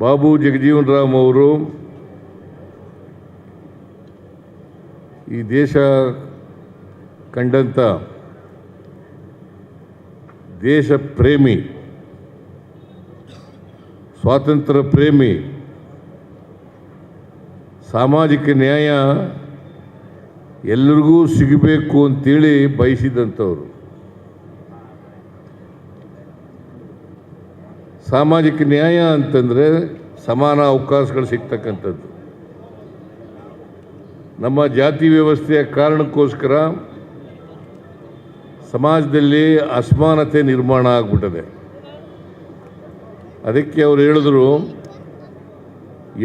ಬಾಬು ಜಗಜೀವನ್ ರಾಮ್ ಅವರು ಈ ದೇಶ ಕಂಡಂಥ ದೇಶ ಪ್ರೇಮಿ ಸ್ವಾತಂತ್ರ್ಯ ಪ್ರೇಮಿ ಸಾಮಾಜಿಕ ನ್ಯಾಯ ಎಲ್ಲರಿಗೂ ಸಿಗಬೇಕು ಅಂತೇಳಿ ಬಯಸಿದಂಥವ್ರು. ಸಾಮಾಜಿಕ ನ್ಯಾಯ ಅಂತಂದರೆ ಸಮಾನ ಅವಕಾಶಗಳು ಸಿಗ್ತಕ್ಕಂಥದ್ದು. ನಮ್ಮ ಜಾತಿ ವ್ಯವಸ್ಥೆಯ ಕಾರಣಕ್ಕೋಸ್ಕರ ಸಮಾಜದಲ್ಲಿ ಅಸಮಾನತೆ ನಿರ್ಮಾಣ ಆಗ್ಬಿಟ್ಟದೆ. ಅದಕ್ಕೆ ಅವರು ಹೇಳಿದ್ರು,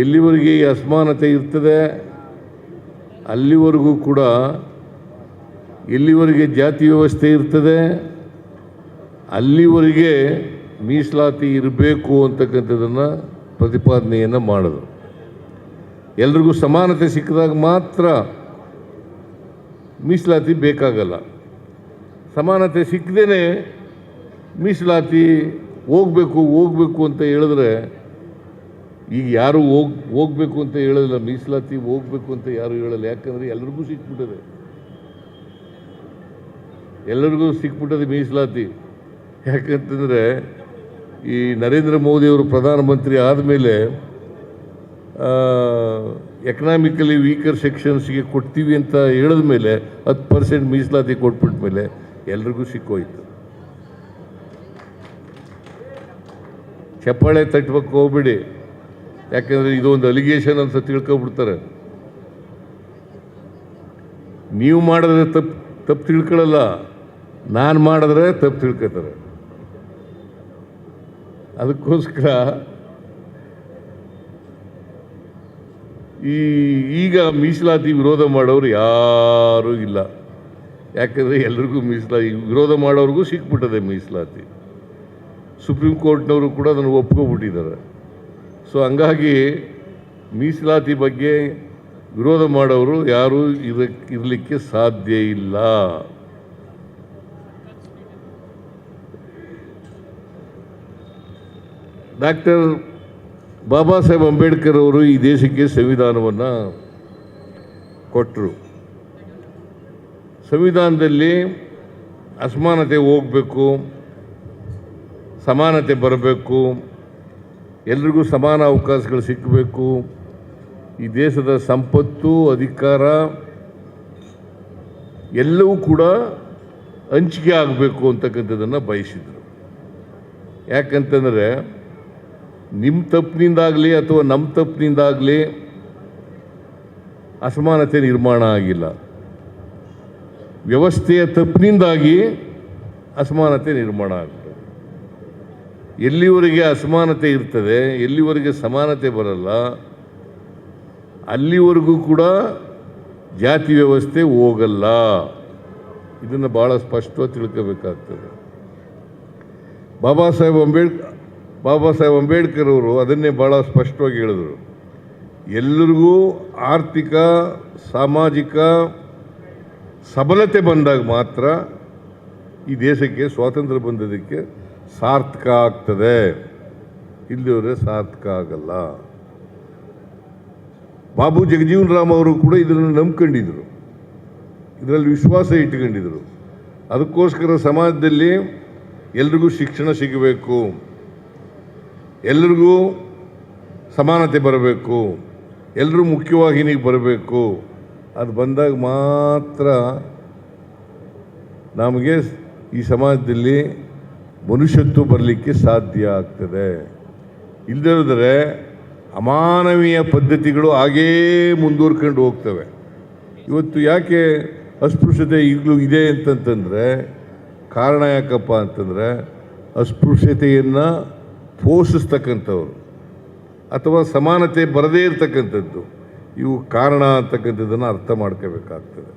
ಎಲ್ಲಿವರೆಗೆ ಈ ಅಸಮಾನತೆ ಇರ್ತದೆ, ಅಲ್ಲಿವರೆಗೂ ಕೂಡ ಎಲ್ಲಿವರೆಗೆ ಜಾತಿ ವ್ಯವಸ್ಥೆ ಇರ್ತದೆ, ಅಲ್ಲಿವರೆಗೆ ಮೀಸಲಾತಿ ಇರಬೇಕು ಅಂತಕ್ಕಂಥದ್ದನ್ನು ಪ್ರತಿಪಾದನೆಯನ್ನು ಮಾಡೋದು. ಎಲ್ರಿಗೂ ಸಮಾನತೆ ಸಿಕ್ಕಿದಾಗ ಮಾತ್ರ ಮೀಸಲಾತಿ ಬೇಕಾಗಲ್ಲ. ಸಮಾನತೆ ಸಿಕ್ಕದೇ ಮೀಸಲಾತಿ ಹೋಗಬೇಕು ಹೋಗಬೇಕು ಅಂತ ಹೇಳಿದ್ರೆ ಈಗ ಯಾರು ಹೋಗ್, ಹೋಗಬೇಕು ಅಂತ ಹೇಳೋದಿಲ್ಲ ಮೀಸಲಾತಿ ಹೋಗಬೇಕು ಅಂತ ಯಾರು ಹೇಳಲ್ಲ. ಯಾಕಂದರೆ ಎಲ್ರಿಗೂ ಸಿಕ್ಬಿಟ್ಟದೆ. ಎಲ್ಲರಿಗೂ ಸಿಕ್ಬಿಟ್ಟದೆ ಮೀಸಲಾತಿ. ಯಾಕಂತಂದರೆ ಈ ನರೇಂದ್ರ ಮೋದಿಯವರು ಪ್ರಧಾನಮಂತ್ರಿ ಆದಮೇಲೆ ಎಕನಾಮಿಕಲಿ ವೀಕರ್ ಸೆಕ್ಷನ್ಸ್ಗೆ ಕೊಡ್ತೀವಿ ಅಂತ ಹೇಳಿದ ಮೇಲೆ ಹತ್ತು ಪರ್ಸೆಂಟ್ ಮೀಸಲಾತಿ ಕೊಟ್ಬಿಟ್ಟ ಮೇಲೆ ಎಲ್ರಿಗೂ ಸಿಕ್ಕೋಯ್ತು. ಚಪ್ಪಾಳೆ ತಟ್ಟಬೇಕು ಹೋಗ್ಬಿಡಿ. ಯಾಕಂದರೆ ಇದೊಂದು ಅಲಿಗೇಷನ್ ಅಂತ ತಿಳ್ಕೊಬಿಡ್ತಾರೆ. ನೀವು ಮಾಡಿದ್ರೆ ತಪ್ಪು ತಪ್ಪು ತಿಳ್ಕೊಳ್ಳಲ್ಲ. ನಾನು ಮಾಡಿದ್ರೆ ತಪ್ಪು ತಿಳ್ಕೊತಾರೆ. ಅದಕ್ಕೋಸ್ಕರ ಈ ಈಗ ಮೀಸಲಾತಿ ವಿರೋಧ ಮಾಡೋರು ಯಾರೂ ಇಲ್ಲ. ಯಾಕಂದರೆ ಎಲ್ರಿಗೂ ಮೀಸಲಾತಿ, ವಿರೋಧ ಮಾಡೋರಿಗೂ ಸಿಕ್ಬಿಟ್ಟದೆ ಮೀಸಲಾತಿ. ಸುಪ್ರೀಂ ಕೋರ್ಟ್ನವರು ಕೂಡ ಅದನ್ನು ಒಪ್ಕೊಬಿಟ್ಟಿದ್ದಾರೆ. ಸೊ ಹಂಗಾಗಿ ಮೀಸಲಾತಿ ಬಗ್ಗೆ ವಿರೋಧ ಮಾಡೋರು ಯಾರೂ ಇದಕ್ಕೆ ಇರಲಿಕ್ಕೆ ಸಾಧ್ಯ ಇಲ್ಲ. ಡಾಕ್ಟರ್ ಬಾಬಾ ಸಾಹೇಬ್ ಅಂಬೇಡ್ಕರ್ ಅವರು ಈ ದೇಶಕ್ಕೆ ಸಂವಿಧಾನವನ್ನು ಕೊಟ್ಟರು ಸಂವಿಧಾನದಲ್ಲಿ ಅಸಮಾನತೆ ಹೋಗಬೇಕು, ಸಮಾನತೆ ಬರಬೇಕು, ಎಲ್ರಿಗೂ ಸಮಾನ ಅವಕಾಶಗಳು ಸಿಕ್ಕಬೇಕು ಈ ದೇಶದ ಸಂಪತ್ತು, ಅಧಿಕಾರ ಎಲ್ಲವೂ ಕೂಡ ಹಂಚಿಕೆ ಆಗಬೇಕು ಅಂತಕ್ಕಂಥದ್ದನ್ನು ಬಯಸಿದರು. ಯಾಕಂತಂದರೆ ನಿಮ್ಮ ತಪ್ಪಿನಿಂದಾಗಲಿ ಅಥವಾ ನಮ್ಮ ತಪ್ಪಿನಿಂದಾಗಲಿ ಅಸಮಾನತೆ ನಿರ್ಮಾಣ ಆಗಿಲ್ಲ. ವ್ಯವಸ್ಥೆಯ ತಪ್ಪಿನಿಂದಾಗಿ ಅಸಮಾನತೆ ನಿರ್ಮಾಣ ಆಗ್ತದೆ ಎಲ್ಲಿವರೆಗೆ ಅಸಮಾನತೆ ಇರ್ತದೆ, ಎಲ್ಲಿವರೆಗೆ ಸಮಾನತೆ ಬರಲ್ಲ, ಅಲ್ಲಿವರೆಗೂ ಕೂಡ ಜಾತಿ ವ್ಯವಸ್ಥೆ ಹೋಗಲ್ಲ. ಇದನ್ನು ಭಾಳ ಸ್ಪಷ್ಟವಾಗಿ ತಿಳ್ಕೋಬೇಕಾಗ್ತದೆ. ಬಾಬಾ ಸಾಹೇಬ್ ಅಂಬೇಡ್ ಬಾಬಾ ಸಾಹೇಬ್ ಅಂಬೇಡ್ಕರ್ ಅವರು ಅದನ್ನೇ ಭಾಳ ಸ್ಪಷ್ಟವಾಗಿ ಹೇಳಿದರು. ಎಲ್ಲರಿಗೂ ಆರ್ಥಿಕ, ಸಾಮಾಜಿಕ ಸಬಲತೆ ಬಂದಾಗ ಮಾತ್ರ ಈ ದೇಶಕ್ಕೆ ಸ್ವಾತಂತ್ರ್ಯ ಬಂದದಕ್ಕೆ ಸಾರ್ಥಕ ಆಗ್ತದೆ. ಇಲ್ಲಿವರೆ ಸಾರ್ಥಕ ಆಗಲ್ಲ. ಬಾಬು ಜಗಜೀವನ್ ರಾಮ್ ಅವರು ಕೂಡ ಇದನ್ನು ನಂಬ್ಕೊಂಡಿದ್ರು. ಇದರಲ್ಲಿ ವಿಶ್ವಾಸ ಇಟ್ಕೊಂಡಿದ್ರು. ಅದಕ್ಕೋಸ್ಕರ ಸಮಾಜದಲ್ಲಿ ಎಲ್ರಿಗೂ ಶಿಕ್ಷಣ ಸಿಗಬೇಕು. ಎಲ್ರಿಗೂ ಸಮಾನತೆ ಬರಬೇಕು ಎಲ್ಲರೂ ಮುಖ್ಯವಾಹಿನಿಗೆ ಬರಬೇಕು. ಅದು ಬಂದಾಗ ಮಾತ್ರ ನಮಗೆ ಈ ಸಮಾಜದಲ್ಲಿ ಮನುಷ್ಯತ್ವ ಬರಲಿಕ್ಕೆ ಸಾಧ್ಯ ಆಗ್ತದೆ. ಇಲ್ಲದಿದ್ದರೆ ಅಮಾನವೀಯ ಪದ್ಧತಿಗಳು ಹಾಗೇ ಮುಂದುವರ್ಕೊಂಡು ಹೋಗ್ತವೆ. ಇವತ್ತು ಯಾಕೆ ಅಸ್ಪೃಶ್ಯತೆ ಈಗಲೂ ಇದೆ ಅಂತಂತಂದರೆ, ಕಾರಣ ಯಾಕಪ್ಪ ಅಂತಂದರೆ, ಅಸ್ಪೃಶ್ಯತೆಯನ್ನು ಪೋಷಿಸ್ತಕ್ಕಂಥವ್ರು ಅಥವಾ ಸಮಾನತೆ ಬರದೇ ಇರತಕ್ಕಂಥದ್ದು, ಇವು ಕಾರಣ ಅಂತಕ್ಕಂಥದ್ದನ್ನು ಅರ್ಥ ಮಾಡ್ಕೋಬೇಕಾಗ್ತದೆ.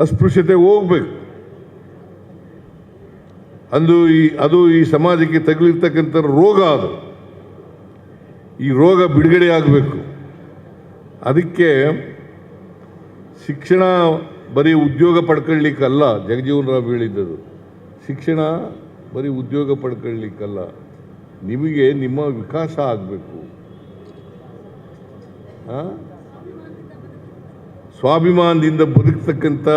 ಅಸ್ಪೃಶ್ಯತೆ ಹೋಗ್ಬೇಕು. ಅಂದು ಈ, ಅದು ಈ ಸಮಾಜಕ್ಕೆ ತಗಲಿರ್ತಕ್ಕಂಥ ರೋಗ ಅದು. ಈ ರೋಗ ಬಿಡುಗಡೆ ಆಗಬೇಕು. ಅದಕ್ಕೆ ಶಿಕ್ಷಣ ಬರೀ ಉದ್ಯೋಗ ಪಡ್ಕೊಳ್ಳಿಕ್ಕಲ್ಲ ಜಗಜೀವನ್ ರಾವ್ ಹೇಳಿದ್ದದು. ಶಿಕ್ಷಣ ಬರೀ ಉದ್ಯೋಗ ಪಡ್ಕೊಳ್ಳಿಕ್ಕಲ್ಲ, ನಿಮಗೆ ನಿಮ್ಮ ವಿಕಾಸ ಆಗಬೇಕು. ಸ್ವಾಭಿಮಾನದಿಂದ ಬದುಕ್ತಕ್ಕಂಥ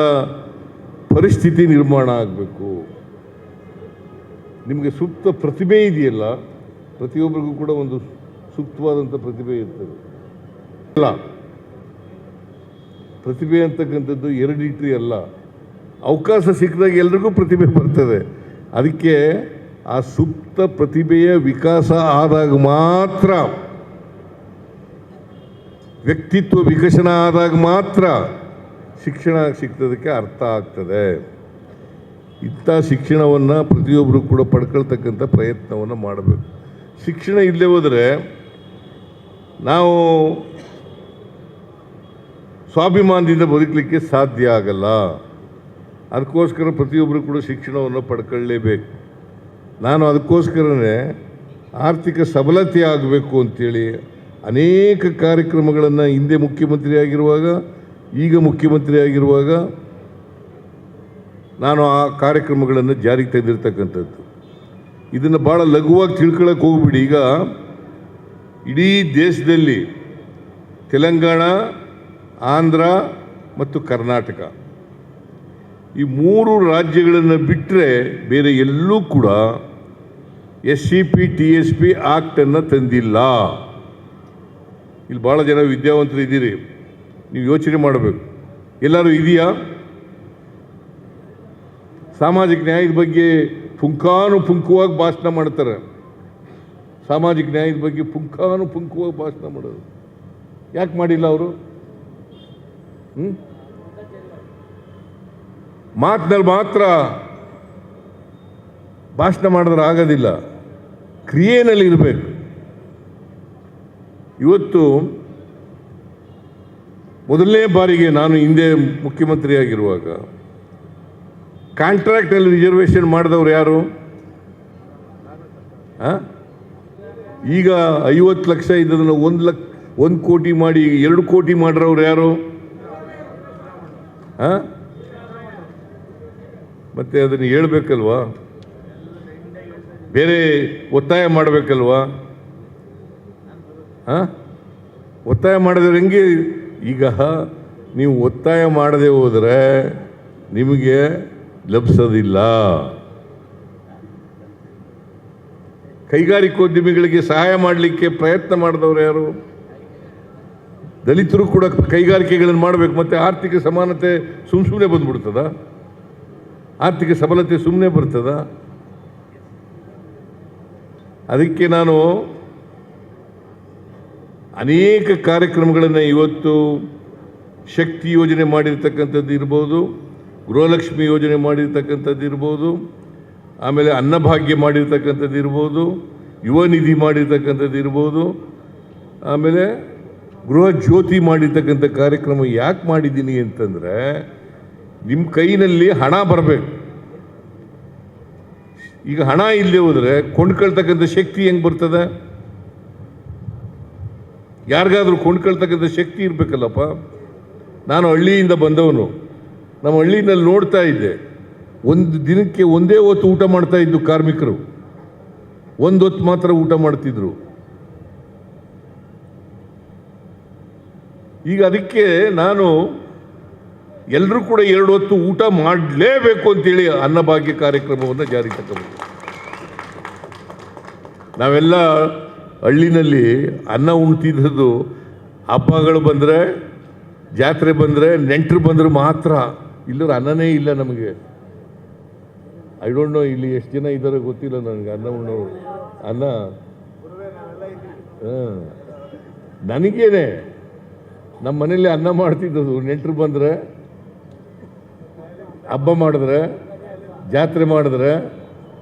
ಪರಿಸ್ಥಿತಿ ನಿರ್ಮಾಣ ಆಗಬೇಕು. ನಿಮಗೆ ಸೂಕ್ತ ಪ್ರತಿಭೆ ಇದೆಯಲ್ಲ, ಪ್ರತಿಯೊಬ್ಬರಿಗೂ ಕೂಡ ಒಂದು ಸೂಕ್ತವಾದಂಥ ಪ್ರತಿಭೆ ಇರ್ತದೆ. ಅಲ್ಲ, ಪ್ರತಿಭೆ ಅಂತಕ್ಕಂಥದ್ದು ಎರಡಿಟ್ರಿ ಅಲ್ಲ. ಅವಕಾಶ ಸಿಕ್ಕಿದಾಗ ಎಲ್ರಿಗೂ ಪ್ರತಿಭೆ ಬರ್ತದೆ. ಅದಕ್ಕೆ ಆ ಸುಪ್ತ ಪ್ರತಿಭೆಯ ವಿಕಾಸ ಆದಾಗ ಮಾತ್ರ, ವ್ಯಕ್ತಿತ್ವ ವಿಕಸನ ಆದಾಗ ಮಾತ್ರ ಶಿಕ್ಷಣ ಸಿಗ್ತದಕ್ಕೆ ಅರ್ಥ ಆಗ್ತದೆ. ಇಂಥ ಶಿಕ್ಷಣವನ್ನು ಪ್ರತಿಯೊಬ್ಬರು ಕೂಡ ಪಡ್ಕೊಳ್ತಕ್ಕಂಥ ಪ್ರಯತ್ನವನ್ನು ಮಾಡಬೇಕು. ಶಿಕ್ಷಣ ಇಲ್ಲದೆ ಹೋದರೆ ನಾವು ಸ್ವಾಭಿಮಾನದಿಂದ ಬದುಕಲಿಕ್ಕೆ ಸಾಧ್ಯ ಆಗಲ್ಲ. ಅದಕ್ಕೋಸ್ಕರ ಪ್ರತಿಯೊಬ್ಬರು ಕೂಡ ಶಿಕ್ಷಣವನ್ನು ಪಡ್ಕೊಳ್ಳೇಬೇಕು. ನಾನು ಅದಕ್ಕೋಸ್ಕರನೇ ಆರ್ಥಿಕ ಸಬಲತೆ ಆಗಬೇಕು ಅಂತೇಳಿ ಅನೇಕ ಕಾರ್ಯಕ್ರಮಗಳನ್ನು ಹಿಂದೆ ಮುಖ್ಯಮಂತ್ರಿ ಆಗಿರುವಾಗ ಈಗ ಮುಖ್ಯಮಂತ್ರಿ ಆಗಿರುವಾಗ ನಾನು ಆ ಕಾರ್ಯಕ್ರಮಗಳನ್ನು ಜಾರಿಗೆ ತಂದಿರತಕ್ಕಂಥದ್ದು. ಇದನ್ನು ಭಾಳ ಲಘುವಾಗಿ ತಿಳ್ಕೊಳಕ್ಕೆ ಹೋಗ್ಬಿಡಿ. ಈಗ ಇಡೀ ದೇಶದಲ್ಲಿ ತೆಲಂಗಾಣ, ಆಂಧ್ರ ಮತ್ತು ಕರ್ನಾಟಕ ಈ ಮೂರು ರಾಜ್ಯಗಳನ್ನು ಬಿಟ್ಟರೆ ಬೇರೆ ಎಲ್ಲೂ ಕೂಡ S C P T S P ಆ್ಯಕ್ಟನ್ನು ತಂದಿಲ್ಲ. ಇಲ್ಲಿ ಭಾಳ ಜನ ವಿದ್ಯಾವಂತರು ಇದ್ದೀರಿ. ನೀವು ಯೋಚನೆ ಮಾಡಬೇಕು. ಎಲ್ಲರೂ ಇದೆಯಾ? ಸಾಮಾಜಿಕ ನ್ಯಾಯದ ಬಗ್ಗೆ ಪುಂಕಾನು ಪುಂಖವಾಗಿ ಭಾಷಣ ಮಾಡ್ತಾರೆ. ಸಾಮಾಜಿಕ ನ್ಯಾಯದ ಬಗ್ಗೆ ಪುಂಕಾನು ಪುಂಖವಾಗಿ ಭಾಷಣ ಮಾಡೋದು. ಯಾಕೆ ಮಾಡಿಲ್ಲ ಅವರು? ಹ್ಞೂ ಮಾತಿನಲ್ಲಿ ಮಾತ್ರ ಭಾಷಣ ಮಾಡಿದ್ರೆ ಆಗೋದಿಲ್ಲ. ಕ್ರಿಯೆನಲ್ಲಿ ಇರಬೇಕು. ಇವತ್ತು ಮೊದಲನೇ ಬಾರಿಗೆ ನಾನು ಹಿಂದೆ ಮುಖ್ಯಮಂತ್ರಿಯಾಗಿರುವಾಗ ಕಾಂಟ್ರಾಕ್ಟಲ್ಲಿ ರಿಸರ್ವೇಷನ್ ಮಾಡಿದವ್ರು ಯಾರು? ಹಾಂ ಈಗ ಐವತ್ತು ಲಕ್ಷ ಇದ್ದದನ್ನು ಒಂದು ಲಕ್ಷ ಒಂದು ಕೋಟಿ ಮಾಡಿ ಎರಡು ಕೋಟಿ ಮಾಡಿರೋರು ಯಾರು? ಆ? ಮತ್ತೆ ಅದನ್ನು ಹೇಳ್ಬೇಕಲ್ವಾ? ಬೇರೆ ಒತ್ತಾಯ ಮಾಡಬೇಕಲ್ವಾ? ಹಾಂ? ಒತ್ತಾಯ ಮಾಡಿದ್ರೆ ಹೆಂಗೆ? ಈಗ ನೀವು ಒತ್ತಾಯ ಮಾಡದೆ ಹೋದರೆ ನಿಮಗೆ ಲಭಿಸೋದಿಲ್ಲ ಕೈಗಾರಿಕೋದ್ಯಮಿಗಳಿಗೆ ಸಹಾಯ ಮಾಡಲಿಕ್ಕೆ ಪ್ರಯತ್ನ ಮಾಡಿದವರು ಯಾರು? ದಲಿತರು ಕೂಡ ಕೈಗಾರಿಕೆಗಳನ್ನು ಮಾಡಬೇಕು, ಮತ್ತು ಆರ್ಥಿಕ ಸಮಾನತೆ ಸುಮ್ ಸುಮ್ಮನೆ ಬಂದ್ಬಿಡ್ತದ? ಆರ್ಥಿಕ ಸಬಲತೆ ಸುಮ್ಮನೆ ಬರ್ತದ? ಅದಕ್ಕೆ ನಾನು ಅನೇಕ ಕಾರ್ಯಕ್ರಮಗಳನ್ನು ಇವತ್ತು ಶಕ್ತಿ ಯೋಜನೆ ಮಾಡಿರ್ತಕ್ಕಂಥದ್ದು ಇರ್ಬೋದು, ಗೃಹಲಕ್ಷ್ಮಿ ಯೋಜನೆ ಮಾಡಿರ್ತಕ್ಕಂಥದ್ದು ಇರ್ಬೋದು, ಆಮೇಲೆ ಅನ್ನಭಾಗ್ಯ ಮಾಡಿರ್ತಕ್ಕಂಥದ್ದು ಇರ್ಬೋದು, ಯುವ ನಿಧಿ ಮಾಡಿರ್ತಕ್ಕಂಥದ್ದು ಇರ್ಬೋದು, ಆಮೇಲೆ ಗೃಹ ಜ್ಯೋತಿ ಮಾಡಿರ್ತಕ್ಕಂಥ ಕಾರ್ಯಕ್ರಮ ಯಾಕೆ ಮಾಡಿದ್ದೀನಿ ಅಂತಂದರೆ ನಿಮ್ಮ ಕೈನಲ್ಲಿ ಹಣ ಬರಬೇಕು. ಈಗ ಹಣ ಇಲ್ಲದೆ ಹೋದರೆ ಕೊಂಡ್ಕೊಳ್ತಕ್ಕಂಥ ಶಕ್ತಿ ಹೆಂಗೆ ಬರ್ತದೆ? ಯಾರಿಗಾದರೂ ಕೊಂಡ್ಕೊಳ್ತಕ್ಕಂಥ ಶಕ್ತಿ ಇರಬೇಕಲ್ಲಪ್ಪ? ನಾನು ಹಳ್ಳಿಯಿಂದ ಬಂದವನು. ನಮ್ಮ ಹಳ್ಳಿನಲ್ಲಿ ನೋಡ್ತಾ ಇದ್ದೆ. ಒಂದು ದಿನಕ್ಕೆ ಒಂದೇ ಹೊತ್ತು ಊಟ ಮಾಡ್ತಾ ಇದ್ದು ಕಾರ್ಮಿಕರು. ಒಂದು ಹೊತ್ತು ಮಾತ್ರ ಊಟ ಮಾಡ್ತಿದ್ರು. ಈಗ ಅದಕ್ಕೆ ನಾನು ಎಲ್ಲರೂ ಕೂಡ ಎರಡು ಹೊತ್ತು ಊಟ ಮಾಡಲೇಬೇಕು ಅಂತೇಳಿ ಅನ್ನಭಾಗ್ಯ ಕಾರ್ಯಕ್ರಮವನ್ನು ಜಾರಿಗೆ ತಗೊಂಡು ನಾವೆಲ್ಲ ಹಳ್ಳಿನಲ್ಲಿ ಅನ್ನ ಉಣ್ತಿದ್ದದ್ದು ಹಬ್ಬಗಳು ಬಂದರೆ, ಜಾತ್ರೆ ಬಂದರೆ, ನೆಂಟರು ಬಂದರೆ ಮಾತ್ರ ಇಲ್ಲರ ಅನ್ನನೇ ಇಲ್ಲ ನಮಗೆ. ಐ ಡೋಂಟ್ ನೋ ಇಲ್ಲಿ ಎಷ್ಟು ಜನ ಇದ್ದಾರೆ ಗೊತ್ತಿಲ್ಲ ನನಗೆ ಅನ್ನ ಉಣ್ಣೋರು. ಅನ್ನ? ಹಾಂ. ನನಗೇನೆ. ನಮ್ಮ ಮನೇಲಿ ಅನ್ನ ಮಾಡ್ತಿದ್ದದು ನೆಂಟರು ಬಂದರೆ ಹಬ್ಬ ಮಾಡಿದ್ರೆ, ಜಾತ್ರೆ ಮಾಡಿದ್ರೆ,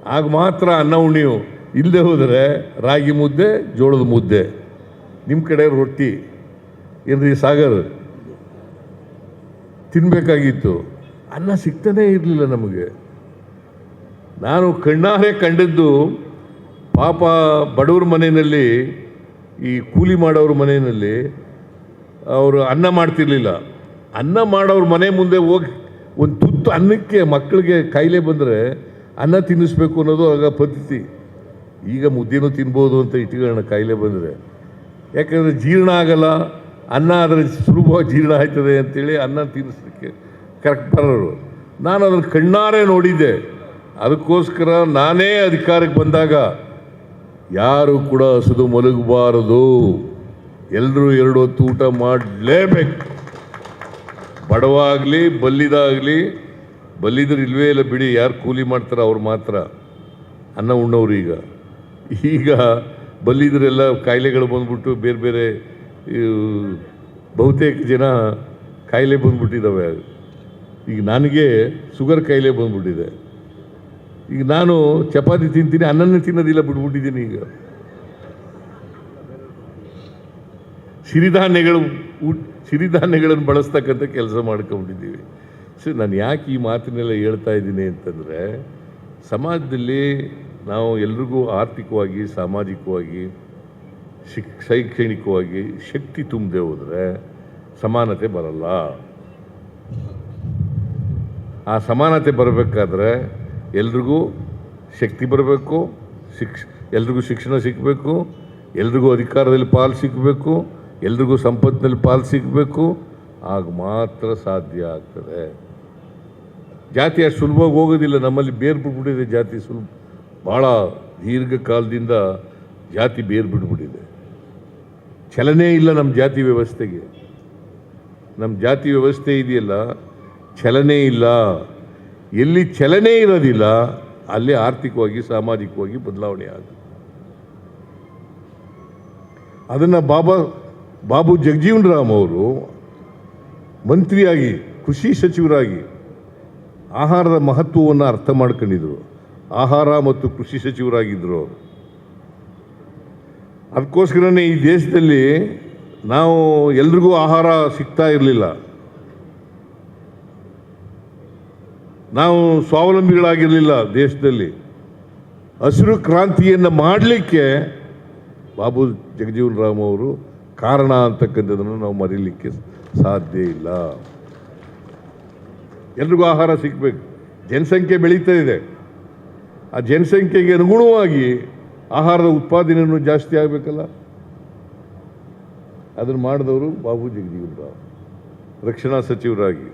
ಆಗ ಮಾತ್ರ ಅನ್ನ ಉಣ್ಣಿಯು. ಇಲ್ಲದೆ ಹೋದರೆ ರಾಗಿ ಮುದ್ದೆ, ಜೋಳದ ಮುದ್ದೆ. ನಿಮ್ಮ ಕಡೆ ರೊಟ್ಟಿ. ಏನ್ರಿ ಸಾಗರ್? ತಿನ್ನಬೇಕಾಗಿತ್ತು ಅನ್ನ ಸಿಗ್ತಾನೇ ಇರಲಿಲ್ಲ ನಮಗೆ. ನಾನು ಕಣ್ಣಾರೆ ಕಂಡದ್ದು ಪಾಪ ಬಡವ್ರ ಮನೆಯಲ್ಲಿ, ಈ ಕೂಲಿ ಮಾಡೋರ ಮನೆಯಲ್ಲಿ, ಅವರು ಅನ್ನ ಮಾಡ್ತಿರ್ಲಿಲ್ಲ. ಅನ್ನ ಮಾಡೋರ ಮನೆ ಮುಂದೆ ಹೋಗಿ ಒಂದು ತುತ್ತು ಅನ್ನಕ್ಕೆ ಮಕ್ಕಳಿಗೆ ಕಾಯಿಲೆ ಬಂದರೆ ಅನ್ನ ತಿನ್ನಿಸ್ಬೇಕು ಅನ್ನೋದು ಆಗ ಪದ್ಧತಿ. ಈಗ ಮುದ್ದೆನೂ ತಿನ್ಬೋದು ಅಂತ ಇಟ್ಕೊಳ್ಳೋಣ ಕಾಯಿಲೆ ಬಂದರೆ. ಯಾಕಂದರೆ ಜೀರ್ಣ ಆಗಲ್ಲ, ಅನ್ನ ಆದರೆ ಸುಲಭವಾಗಿ ಜೀರ್ಣ ಆಯ್ತದೆ ಅಂತೇಳಿ ಅನ್ನ ತಿನ್ನಿಸ್ಲಿಕ್ಕೆ ಕರೆಕ್ಟ್ ಬರೋರು ನಾನು ಅದನ್ನು ಕಣ್ಣಾರೆ ನೋಡಿದ್ದೆ. ಅದಕ್ಕೋಸ್ಕರ ನಾನೇ ಅಧಿಕಾರಕ್ಕೆ ಬಂದಾಗ ಯಾರು ಕೂಡ ಹಸಿದು ಮಲಗಬಾರದು. ಎಲ್ಲರೂ ಎರಡು ಹೊತ್ತು ಊಟ ಮಾಡಲೇಬೇಕು. ಬಡವಾಗಲಿ, ಬಲ್ಲಿದಾಗಲಿ, ಬಲ್ಲಿದ್ರೆ ಇಲ್ವೇ ಇಲ್ಲ ಬಿಡಿ, ಯಾರು ಕೂಲಿ ಮಾಡ್ತಾರೆ ಅವ್ರು ಮಾತ್ರ. ಅನ್ನ ಉಣ್ಣವ್ರು ಈಗ. ಈಗ ಬಲ್ಲಿದ್ರೆಲ್ಲ ಕಾಯಿಲೆಗಳು ಬಂದ್ಬಿಟ್ಟು ಬೇರೆ ಬೇರೆ ಬಹುತೇಕ ಜನ ಕಾಯಿಲೆ ಬಂದ್ಬಿಟ್ಟಿದ್ದಾವೆ. ಈಗ ನನಗೆ ಶುಗರ್ ಕಾಯಿಲೆ ಬಂದ್ಬಿಟ್ಟಿದೆ. ಈಗ ನಾನು ಚಪಾತಿ ತಿಂತೀನಿ, ಅನ್ನನೇ ತಿನ್ನೋದಿಲ್ಲ ಬಿಟ್ಬಿಟ್ಟಿದ್ದೀನಿ ಈಗ. ಸಿರಿಧಾನ್ಯಗಳು ಊಟ ಸಿರಿಧಾನ್ಯಗಳನ್ನು ಬಳಸ್ತಕ್ಕಂಥ ಕೆಲಸ ಮಾಡ್ಕೊಂಡಿದ್ದೀವಿ ಸೊ ನಾನು ಯಾಕೆ ಈ ಮಾತಿನೆಲ್ಲ ಹೇಳ್ತಾ ಇದ್ದೀನಿ ಅಂತಂದರೆ, ಸಮಾಜದಲ್ಲಿ ನಾವು ಎಲ್ರಿಗೂ ಆರ್ಥಿಕವಾಗಿ, ಸಾಮಾಜಿಕವಾಗಿ, ಶಿಕ್, ಶೈಕ್ಷಣಿಕವಾಗಿ ಶಕ್ತಿ ತುಂಬದೆ ಹೋದರೆ ಸಮಾನತೆ ಬರಲ್ಲ. ಆ ಸಮಾನತೆ ಬರಬೇಕಾದ್ರೆ ಎಲ್ರಿಗೂ ಶಕ್ತಿ ಬರಬೇಕು, ಶಿಕ್ಷ, ಎಲ್ರಿಗೂ ಶಿಕ್ಷಣ ಸಿಗಬೇಕು ಎಲ್ರಿಗೂ ಅಧಿಕಾರದಲ್ಲಿ ಪಾಲು ಸಿಗಬೇಕು ಎಲ್ರಿಗೂ ಸಂಪತ್ತಿನಲ್ಲಿ ಪಾಲು ಸಿಗಬೇಕು, ಆಗ ಮಾತ್ರ ಸಾಧ್ಯ ಆಗ್ತದೆ. ಜಾತಿ ಅಷ್ಟು ಸುಲಭವಾಗಿ ಹೋಗೋದಿಲ್ಲ, ನಮ್ಮಲ್ಲಿ ಬೇರು ಬಿಟ್ಬಿಟ್ಟಿದೆ ಜಾತಿ ಸುಲಭ. ಭಾಳ ದೀರ್ಘಕಾಲದಿಂದ ಜಾತಿ ಬೇರು ಬಿಟ್ಬಿಟ್ಟಿದೆ ಚಲನೆ ಇಲ್ಲ ನಮ್ಮ ಜಾತಿ ವ್ಯವಸ್ಥೆಗೆ. ನಮ್ಮ ಜಾತಿ ವ್ಯವಸ್ಥೆ ಇದೆಯಲ್ಲ, ಚಲನೆ ಇಲ್ಲ. ಎಲ್ಲಿ ಚಲನೆ ಇರೋದಿಲ್ಲ, ಅಲ್ಲಿ ಆರ್ಥಿಕವಾಗಿ, ಸಾಮಾಜಿಕವಾಗಿ ಬದಲಾವಣೆ ಆಗುತ್ತೆ. ಅದನ್ನು ಬಾಬಾ ಬಾಬು ಜಗಜೀವನ್ ರಾಮ್ ಅವರು ಮಂತ್ರಿಯಾಗಿ, ಕೃಷಿ ಸಚಿವರಾಗಿ ಆಹಾರದ ಮಹತ್ವವನ್ನು ಅರ್ಥ ಮಾಡ್ಕೊಂಡಿದ್ರು. ಆಹಾರ ಮತ್ತು ಕೃಷಿ ಸಚಿವರಾಗಿದ್ದರು ಅವರು. ಅದಕ್ಕೋಸ್ಕರನೇ ಈ ದೇಶದಲ್ಲಿ ನಾವು ಎಲ್ರಿಗೂ ಆಹಾರ ಸಿಗ್ತಾ ಇರಲಿಲ್ಲ. ನಾವು ಸ್ವಾವಲಂಬಿಗಳಾಗಿರಲಿಲ್ಲ ದೇಶದಲ್ಲಿ. ಹಸಿರು ಕ್ರಾಂತಿಯನ್ನು ಮಾಡಲಿಕ್ಕೆ ಬಾಬು ಜಗಜೀವನ್ ರಾಮ್ ಅವರು ಕಾರಣ ಅಂತಕ್ಕಂಥದ್ದನ್ನು ನಾವು ಮರೀಲಿಕ್ಕೆ ಸಾಧ್ಯ ಇಲ್ಲ. ಎಲ್ರಿಗೂ ಆಹಾರ ಸಿಗಬೇಕು. ಜನಸಂಖ್ಯೆ ಬೆಳೀತಾ ಇದೆ. ಆ ಜನಸಂಖ್ಯೆಗೆ ಅನುಗುಣವಾಗಿ ಆಹಾರದ ಉತ್ಪಾದನೆಯನ್ನು ಜಾಸ್ತಿ ಆಗಬೇಕಲ್ಲ? ಅದನ್ನು ಮಾಡಿದವರು ಬಾಬು ರಾವ್, ರಕ್ಷಣಾ ಸಚಿವರಾಗಿ,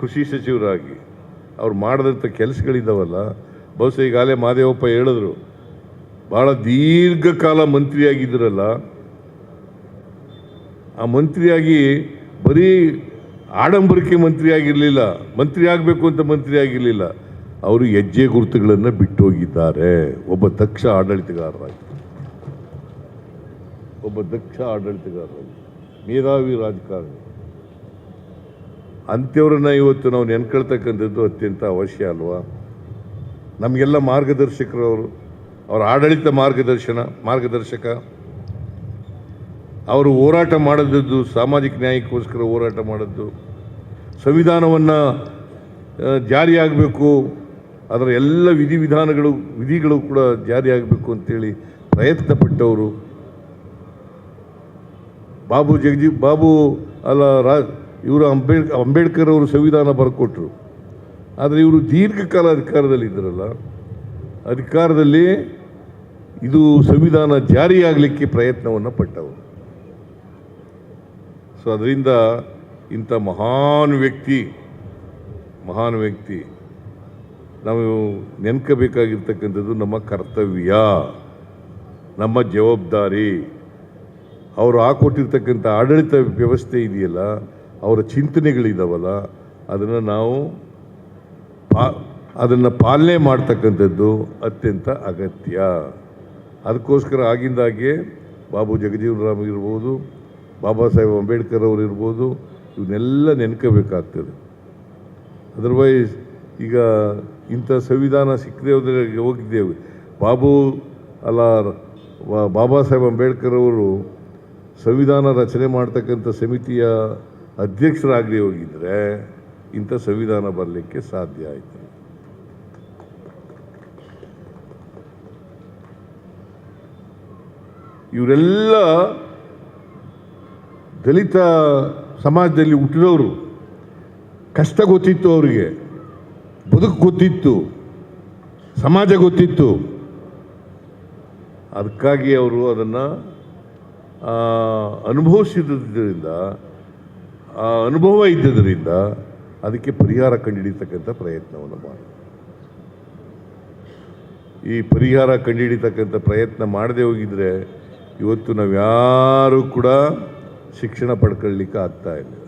ಕೃಷಿ ಸಚಿವರಾಗಿ. ಅವ್ರು ಮಾಡಿದಂಥ ಕೆಲಸಗಳಿದ್ದಾವಲ್ಲ? ಬಹುಶಃ ಈಗಾಗಲೇ ಮಾದೇವಪ್ಪ ಹೇಳಿದ್ರು ಭಾಳ ದೀರ್ಘಕಾಲ ಮಂತ್ರಿಯಾಗಿದ್ದರಲ್ಲ ಆ ಮಂತ್ರಿಯಾಗಿ ಬರೀ ಆಡಂಬರಕ್ಕೆ ಮಂತ್ರಿ ಆಗಿರಲಿಲ್ಲ ಮಂತ್ರಿ ಆಗಬೇಕು ಅಂತ ಮಂತ್ರಿ ಆಗಿರಲಿಲ್ಲ ಅವರು ಹೆಜ್ಜೆ ಗುರುತುಗಳನ್ನು ಬಿಟ್ಟು ಹೋಗಿದ್ದಾರೆ ಒಬ್ಬ ದಕ್ಷ ಆಡಳಿತಗಾರರಾಗಿ. ಒಬ್ಬ ದಕ್ಷ ಆಡಳಿತಗಾರರಾಗಿ. ಮೇಧಾವಿ ರಾಜಕಾರಣಿ. ಅಂಥವ್ರನ್ನ ಇವತ್ತು ನಾವು ನೆನ್ಕೊಳ್ತಕ್ಕಂಥದ್ದು ಅತ್ಯಂತ ಅವಶ್ಯ ಅಲ್ವಾ? ನಮಗೆಲ್ಲ ಮಾರ್ಗದರ್ಶಕರು ಅವರು ಆಡಳಿತ ಮಾರ್ಗದರ್ಶನ, ಮಾರ್ಗದರ್ಶಕ. ಅವರು ಹೋರಾಟ ಮಾಡಿದ್ದು ಸಾಮಾಜಿಕ ನ್ಯಾಯಕ್ಕೋಸ್ಕರ ಹೋರಾಟ ಮಾಡದ್ದು. ಸಂವಿಧಾನವನ್ನು ಜಾರಿಯಾಗಬೇಕು. ಅದರ ಎಲ್ಲ ವಿಧಿವಿಧಾನಗಳು, ವಿಧಿಗಳು ಕೂಡ ಜಾರಿಯಾಗಬೇಕು ಅಂತೇಳಿ ಪ್ರಯತ್ನ ಪಟ್ಟವರು ಬಾಬು ಜಗಜೀ, ಬಾಬು ಅಲ್ಲ, ರಾ, ಇವರು ಅಂಬೇಡ್ ಅಂಬೇಡ್ಕರ್ ಅವರು ಸಂವಿಧಾನ ಬರ್ಕೊಟ್ರು. ಆದರೆ ಇವರು ದೀರ್ಘಕಾಲ ಅಧಿಕಾರದಲ್ಲಿ ಇದ್ದರಲ್ಲ ಅಧಿಕಾರದಲ್ಲಿ ಇದು ಸಂವಿಧಾನ ಜಾರಿಯಾಗಲಿಕ್ಕೆ ಪ್ರಯತ್ನವನ್ನು ಪಟ್ಟವರು. ಸೊ ಅದರಿಂದ ಇಂಥ ಮಹಾನ್ ವ್ಯಕ್ತಿ ಮಹಾನ್ ವ್ಯಕ್ತಿ, ನಾವು ನೆನ್ಕಬೇಕಾಗಿರ್ತಕ್ಕಂಥದ್ದು ನಮ್ಮ ಕರ್ತವ್ಯ, ನಮ್ಮ ಜವಾಬ್ದಾರಿ. ಅವರು ಹಾಕೊಟ್ಟಿರ್ತಕ್ಕಂಥ ಆಡಳಿತ ವ್ಯವಸ್ಥೆ ಇದೆಯಲ್ಲ, ಅವರ ಚಿಂತನೆಗಳಿದಾವಲ್ಲ, ಅದನ್ನು ನಾವು ಅದನ್ನು ಪಾಲನೆ ಮಾಡ್ತಕ್ಕಂಥದ್ದು ಅತ್ಯಂತ ಅಗತ್ಯ. ಅದಕ್ಕೋಸ್ಕರ ಆಗಿಂದಾಗೆ ಬಾಬು ಜಗಜೀವನ್ ರಾಮ್ ಇರ್ಬೋದು, ಬಾಬಾ ಸಾಹೇಬ್ ಅಂಬೇಡ್ಕರ್ ಅವರು ಇರ್ಬೋದು ಇವನ್ನೆಲ್ಲ ನೆನ್ಕೋಬೇಕಾಗ್ತದೆ. ಅದರ್ವೈಸ್ ಈಗ ಇಂಥ ಸಂವಿಧಾನ ಸಿಕ್ಕದೆ ಹೋಗಿದ್ದೇವೆ. ಬಾಬು ಅಲ್ಲ ಬಾಬಾ ಸಾಹೇಬ್ ಅಂಬೇಡ್ಕರ್ ಅವರು ಸಂವಿಧಾನ ರಚನೆ ಮಾಡ್ತಕ್ಕಂಥ ಸಮಿತಿಯ ಅಧ್ಯಕ್ಷರಾಗಲಿ ಹೋಗಿದ್ದರೆ ಇಂಥ ಸಂವಿಧಾನ ಬರಲಿಕ್ಕೆ ಸಾಧ್ಯ ಆಯಿತು. ಇವರೆಲ್ಲ ದಲಿತ ಸಮಾಜದಲ್ಲಿ ಹುಟ್ಟಿದವರು. ಕಷ್ಟ ಗೊತ್ತಿತ್ತು ಅವರಿಗೆ. ಬದುಕು ಗೊತ್ತಿತ್ತು. ಸಮಾಜ ಗೊತ್ತಿತ್ತು. ಅದಕ್ಕಾಗಿ ಅವರು ಅದನ್ನು ಅನುಭವಿಸಿದ್ದರಿಂದ ಆ ಅನುಭವ ಇದ್ದದರಿಂದ ಅದಕ್ಕೆ ಪರಿಹಾರ ಕಂಡುಹಿಡಿತಕ್ಕಂಥ ಪ್ರಯತ್ನವನ್ನು ಮಾಡಿ ಈ ಪರಿಹಾರ ಕಂಡುಹಿಡಿತಕ್ಕಂಥ ಪ್ರಯತ್ನ ಮಾಡದೇ ಹೋಗಿದ್ರೆ ಇವತ್ತು ನಾವು ನಾವ್ಯಾರೂ ಕೂಡ ಶಿಕ್ಷಣ ಪಡ್ಕೊಳ್ಳಿಕ್ಕೆ ಆಗ್ತಾ ಇರಲಿಲ್ಲ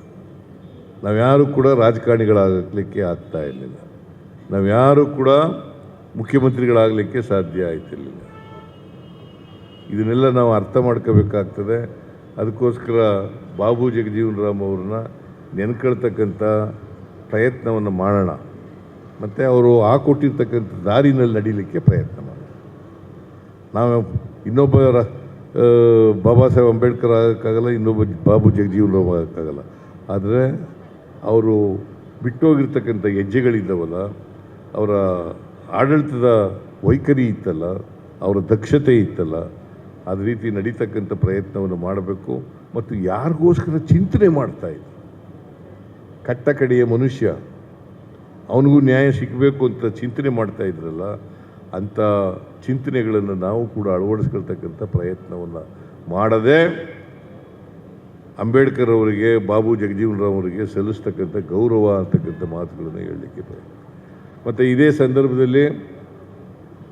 ನಾವ್ಯಾರೂ ಕೂಡ ರಾಜಕಾರಣಿಗಳಾಗಲಿಕ್ಕೆ ಆಗ್ತಾ ಇರಲಿಲ್ಲ ನಾವ್ಯಾರೂ ಕೂಡ ಮುಖ್ಯಮಂತ್ರಿಗಳಾಗಲಿಕ್ಕೆ ಸಾಧ್ಯ ಆಯ್ತಿರಲಿಲ್ಲ. ಇದನ್ನೆಲ್ಲ ನಾವು ಅರ್ಥ ಮಾಡ್ಕೋಬೇಕಾಗ್ತದೆ. ಅದಕ್ಕೋಸ್ಕರ ಬಾಬು ಜಗಜೀವನ್ ರಾಮ್ ಅವ್ರನ್ನ ನೆನ್ಕೊಳ್ತಕ್ಕಂಥ ಪ್ರಯತ್ನವನ್ನು ಮಾಡೋಣ. ಮತ್ತು ಅವರು ಹಾಕೊಟ್ಟಿರ್ತಕ್ಕಂಥ ದಾರಿನಲ್ಲಿ ನಡೀಲಿಕ್ಕೆ ಪ್ರಯತ್ನ ಮಾಡೋಣ. ನಾವು ಇನ್ನೊಬ್ಬ ರ- ಆ, ಬಾಬಾ ಸಾಹೇಬ್ ಅಂಬೇಡ್ಕರ್ ಆಗೋಕ್ಕಾಗಲ್ಲ, ಇನ್ನೊಬ್ಬ ಬಾಬು ಜಗಜೀವನ್ ರಾಮ್ ಆಗೋಕ್ಕಾಗಲ್ಲ. ಆದರೆ ಅವರು ಬಿಟ್ಟೋಗಿರ್ತಕ್ಕಂಥ ಹೆಜ್ಜೆಗಳಿದ್ದಾವಲ್ಲ, ಅವರ ಆಡಳಿತದ ವೈಖರಿ ಇತ್ತಲ್ಲ, ಅವರ ದಕ್ಷತೆ ಇತ್ತಲ್ಲ, ಅದ ರೀತಿ ನಡೀತಕ್ಕಂಥ ಪ್ರಯತ್ನವನ್ನು ಮಾಡಬೇಕು ಮತ್ತು ಯಾರಿಗೋಸ್ಕರ ಚಿಂತನೆ ಮಾಡ್ತಾ ಇದ್ದ ಕಟ್ಟ ಕಡೆಯ ಮನುಷ್ಯ, ಅವನಿಗೂ ನ್ಯಾಯ ಸಿಗಬೇಕು ಅಂತ ಚಿಂತನೆ ಮಾಡ್ತಾ ಇದ್ರಲ್ಲ ಅಂಥ ಚಿಂತನೆಗಳನ್ನು ನಾವು ಕೂಡ ಅಳವಡಿಸ್ಕೊಳ್ತಕ್ಕಂಥ ಪ್ರಯತ್ನವನ್ನು ಮಾಡದೆ ಅಂಬೇಡ್ಕರ್ ಅವರಿಗೆ, ಬಾಬು ಜಗಜೀವನ್ ರಾಮ್ ಅವರಿಗೆ ಸಲ್ಲಿಸ್ತಕ್ಕಂಥ ಗೌರವ ಅಂತಕ್ಕಂಥ ಮಾತುಗಳನ್ನು ಹೇಳಲಿಕ್ಕೆ ಮತ್ತು ಇದೇ ಸಂದರ್ಭದಲ್ಲಿ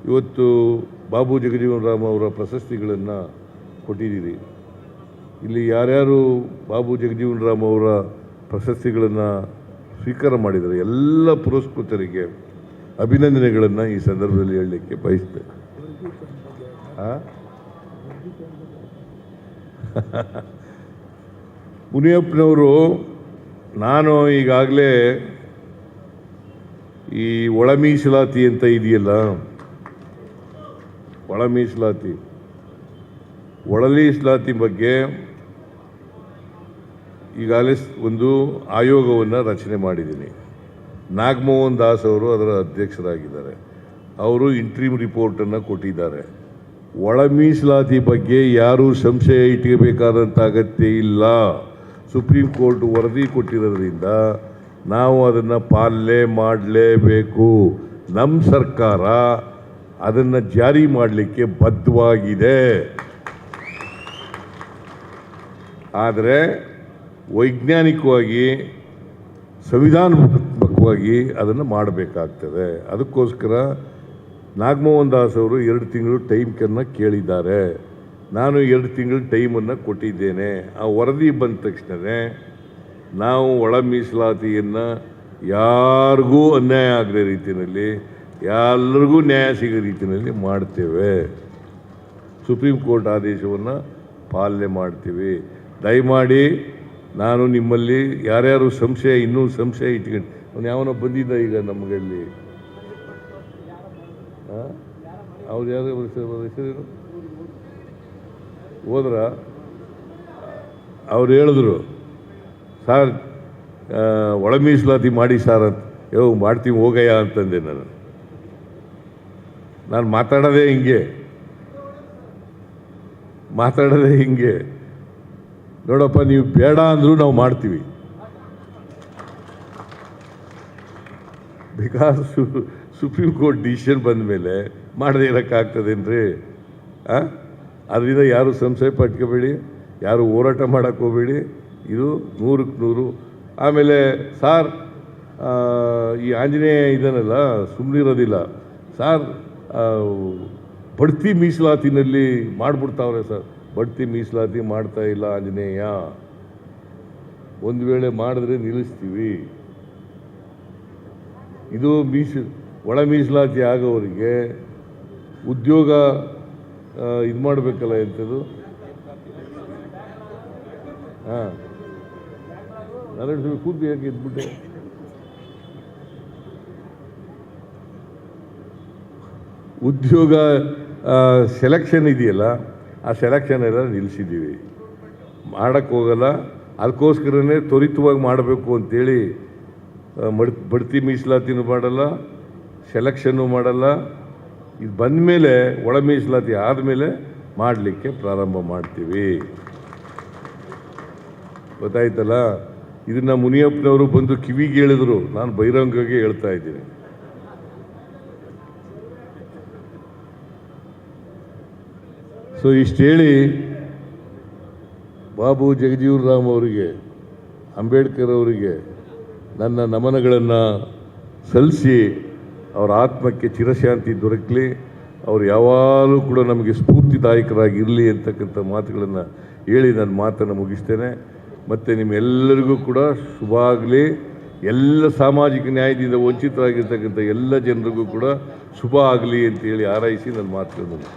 ಇವತ್ತು ಬಾಬು ಜಗಜೀವನ್ ರಾಮ್ ಅವರ ಪ್ರಶಸ್ತಿಗಳನ್ನು ಕೊಟ್ಟಿದ್ದೀರಿ. ಇಲ್ಲಿ ಯಾರ್ಯಾರು ಬಾಬು ಜಗಜೀವನ್ ರಾಮ್ ಅವರ ಪ್ರಶಸ್ತಿಗಳನ್ನು ಸ್ವೀಕಾರ ಮಾಡಿದ್ದಾರೆ, ಎಲ್ಲ ಪುರಸ್ಕೃತರಿಗೆ ಅಭಿನಂದನೆಗಳನ್ನು ಈ ಸಂದರ್ಭದಲ್ಲಿ ಹೇಳಲಿಕ್ಕೆ ಬಯಸ್ತೇನೆ ಆ? ಮುನಿಯಪ್ಪನವರು, ನಾನು ಈಗಾಗಲೇ ಈ ಒಳ ಮೀಸಲಾತಿ ಅಂತ ಇದೆಯಲ್ಲ? ಒಳ ಮೀಸಲಾತಿ ಒಳ ಬಗ್ಗೆ ಈಗಾಗಲೇ ಒಂದು ಆಯೋಗವನ್ನು ರಚನೆ ಮಾಡಿದ್ದೀನಿ. ನಾಗಮೋಹನ್ ದಾಸ್ ಅವರು ಅದರ ಅಧ್ಯಕ್ಷರಾಗಿದ್ದಾರೆ. ಅವರು ಇಂಟ್ರೀಮ್ ರಿಪೋರ್ಟನ್ನು ಕೊಟ್ಟಿದ್ದಾರೆ. ಒಳ ಮೀಸಲಾತಿ ಬಗ್ಗೆ ಯಾರೂ ಸಂಶಯ ಇಟ್ಕೋಬೇಕಾದಂಥ ಅಗತ್ಯ ಇಲ್ಲ. ಸುಪ್ರೀಂ ಕೋರ್ಟ್ ವರದಿ ಕೊಟ್ಟಿರೋದ್ರಿಂದ ನಾವು ಅದನ್ನು ಪಾಲನೆ ಮಾಡಲೇಬೇಕು. ನಮ್ಮ ಸರ್ಕಾರ ಅದನ್ನು ಜಾರಿ ಮಾಡಲಿಕ್ಕೆ ಬದ್ಧವಾಗಿದೆ. ಆದರೆ ವೈಜ್ಞಾನಿಕವಾಗಿ ಸಂವಿಧಾನಾತ್ಮಕವಾಗಿ ಅದನ್ನು ಮಾಡಬೇಕಾಗ್ತದೆ. ಅದಕ್ಕೋಸ್ಕರ ನಾಗಮೋಹನ್ ದಾಸ್ ಅವರು ಎರಡು ತಿಂಗಳು ಟೈಮ್ಕನ್ನು ಕೇಳಿದ್ದಾರೆ. ನಾನು ಎರಡು ತಿಂಗಳು ಟೈಮನ್ನು ಕೊಟ್ಟಿದ್ದೇನೆ. ಆ ವರದಿ ಬಂದ ತಕ್ಷಣವೇ ನಾವು ಒಳ ಮೀಸಲಾತಿಯನ್ನು ಯಾರಿಗೂ ಅನ್ಯಾಯ ಆಗದ ರೀತಿಯಲ್ಲಿ, ಎಲ್ಲರಿಗೂ ನ್ಯಾಯ ಸಿಗೋ ರೀತಿಯಲ್ಲಿ ಮಾಡ್ತೇವೆ. ಸುಪ್ರೀಂ ಕೋರ್ಟ್ ಆದೇಶವನ್ನು ಪಾಲನೆ ಮಾಡ್ತೀವಿ. ದಯಮಾಡಿ ನಾನು ನಿಮ್ಮಲ್ಲಿ ಯಾರ್ಯಾರು ಸಂಶಯ, ಇನ್ನೂ ಸಂಶಯ ಇಟ್ಕೊಂಡು ಅವನು ಯಾವನೋ ಬಂದಿದ್ದ ಈಗ ನಮಗಲ್ಲಿ? ಅವ್ರು ಯಾರು ಹೆಸರೇನು ಹೋದ್ರ? ಅವ್ರು ಹೇಳಿದ್ರು, ಸಾರ್ ಒಳ ಮೀಸಲಾತಿ ಮಾಡಿ ಸಾರ್ ಅಂತ. ಯೋ, ಮಾಡ್ತೀವಿ, ಹೋಗಯ್ಯ ಅಂತಂದೆ ನಾನು. ನಾನು ಮಾತಾಡೋದೇ ಹಿಂಗೆ. ಮಾತಾಡೋದೇ ಹಿಂಗೆ. ನೋಡಪ್ಪ, ನೀವು ಬೇಡ ಅಂದರೂ ನಾವು ಮಾಡ್ತೀವಿ. ಬಿಕಾಸ್ ಸುಪ್ರೀಂ ಕೋರ್ಟ್ ಡಿಸಿಷನ್ ಬಂದ ಮೇಲೆ ಮಾಡದೇ ಇರೋಕ್ಕಾಗ್ತದೇನ್ರಿ ಹಾಂ ಅದರಿಂದ ಯಾರು ಸಂಶಯ ಪಟ್ಕೋಬೇಡಿ, ಯಾರು ಹೋರಾಟ ಮಾಡೋಕ್ಕೆ ಹೋಗಬೇಡಿ. ಇದು ನೂರಕ್ಕೆ ನೂರು. ಆಮೇಲೆ ಸಾರ್ ಈ ಆಂಜನೇಯ ಇದನ್ನೆಲ್ಲ ಸುಮ್ಮನಿರೋದಿಲ್ಲ ಸಾರ್ ಬಡ್ತಿ ಮೀಸಲಾತಿನಲ್ಲಿ ಮಾಡಿಬಿಡ್ತಾವ್ರೆ ಸರ್. ಬಡ್ತಿ ಮೀಸಲಾತಿ ಮಾಡ್ತಾ ಇಲ್ಲ ಆಂಜನೇಯ. ಒಂದು ವೇಳೆ ಮಾಡಿದ್ರೆ ನಿಲ್ಲಿಸ್ತೀವಿ. ಇದು ಮೀಸ ಒಳ ಮೀಸಲಾತಿ ಆಗೋರಿಗೆ ಉದ್ಯೋಗ ಇದು ಮಾಡಬೇಕಲ್ಲ ಎಂಥದ್ದು ಹಾಂ. ನಾರಾಯಣ ಸ್ವಾಮಿ ಕೂತು ಯಾಕೆ ಇದ್ಬಿಟ್ಟೆ ಉದ್ಯೋಗ ಸೆಲೆಕ್ಷನ್ ಇದೆಯಲ್ಲ, ಆ ಸೆಲೆಕ್ಷನ್ ಎಲ್ಲ ನಿಲ್ಲಿಸಿದ್ದೀವಿ ಮಾಡೋಕ್ಕೋಗಲ್ಲ ಅದಕ್ಕೋಸ್ಕರನೇ ತ್ವರಿತವಾಗಿ ಮಾಡಬೇಕು ಅಂತೇಳಿ ಮಡ್, ಬಡ್ತಿ ಮೀಸಲಾತಿನೂ ಮಾಡಲ್ಲ ಸೆಲೆಕ್ಷನ್ನು ಮಾಡಲ್ಲ, ಇದು ಬಂದ ಮೇಲೆ ಒಳ ಮೀಸಲಾತಿ ಆದಮೇಲೆ ಮಾಡಲಿಕ್ಕೆ ಪ್ರಾರಂಭ ಮಾಡ್ತೀವಿ. ಗೊತ್ತಾಯ್ತಲ್ಲ? ಇದನ್ನು ಮುನಿಯಪ್ಪನವರು ಬಂದು ಕಿವಿಗೆ ಹೇಳಿದರು. ನಾನು ಬಹಿರಂಗಕ್ಕೆ ಹೇಳ್ತಾ ಇದ್ದೀನಿ. ಸೊ ಇಷ್ಟು ಹೇಳಿ ಬಾಬು ಜಗಜೀವನ್ ರಾಮ್ ಅವರಿಗೆ, ಅಂಬೇಡ್ಕರ್ ಅವರಿಗೆ ನನ್ನ ನಮನಗಳನ್ನು ಸಲ್ಲಿಸಿ ಅವರ ಆತ್ಮಕ್ಕೆ ಚಿರಶಾಂತಿ ದೊರಕಲಿ, ಅವರು ಯಾವಾಗಲೂ ಕೂಡ ನಮಗೆ ಸ್ಫೂರ್ತಿದಾಯಕರಾಗಿರಲಿ ಅಂತಕ್ಕಂಥ ಮಾತುಗಳನ್ನು ಹೇಳಿ ನನ್ನ ಮಾತನ್ನು ಮುಗಿಸ್ತೇನೆ. ಮತ್ತು ನಿಮ್ಮೆಲ್ಲರಿಗೂ ಕೂಡ ಶುಭ ಆಗಲಿ ಎಲ್ಲ ಸಾಮಾಜಿಕ ನ್ಯಾಯದಿಂದ ವಂಚಿತರಾಗಿರ್ತಕ್ಕಂಥ ಎಲ್ಲ ಜನರಿಗೂ ಕೂಡ ಶುಭ ಆಗಲಿ ಅಂತೇಳಿ ಆರೈಸಿ ನನ್ನ ಮಾತುಗಳನ್ನು